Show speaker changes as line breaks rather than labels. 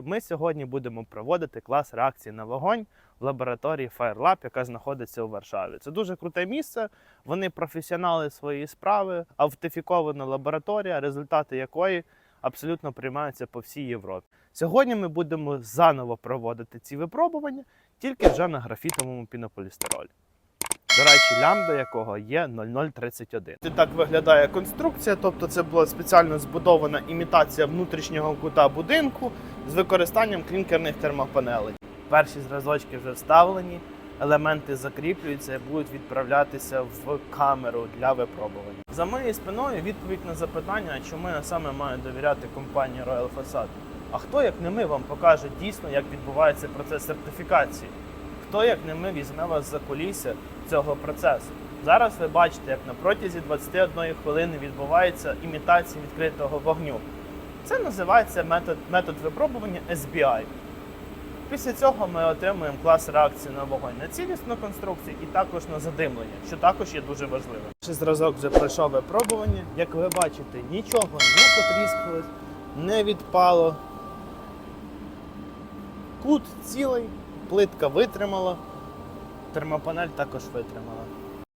Ми сьогодні будемо проводити клас реакції на вогонь в лабораторії FireLab, яка знаходиться у Варшаві. Це дуже круте місце. Вони професіонали своєї справи, автентифікована лабораторія, результати якої абсолютно приймаються по всій Європі. Сьогодні ми будемо заново проводити ці випробування, тільки вже на графітовому пінополістиролі. До речі, лямбда якого є 0031. І так виглядає конструкція, тобто це була спеціально збудована імітація внутрішнього кута будинку з використанням клінкерних термопанелей. Перші зразочки вже вставлені, елементи закріплюються і будуть відправлятися в камеру для випробування. За моєю спиною відповідь на запитання, чому я саме маю довіряти компанії Royal Facade. А хто, як не ми, вам покаже дійсно, як відбувається процес сертифікації? Хто, як не ми, візьме вас за кулісся цього процесу? Зараз ви бачите, як на протязі 21 хвилини відбувається імітація відкритого вогню. Це називається метод, метод випробування SBI. Після цього ми отримуємо клас реакції на вогонь на цілісну конструкцію і також на задимлення, що також є дуже важливим. Ще зразок вже пройшов випробування. Як ви бачите, нічого не потріскалось, не відпало. Кут цілий, плитка витримала, термопанель також витримала.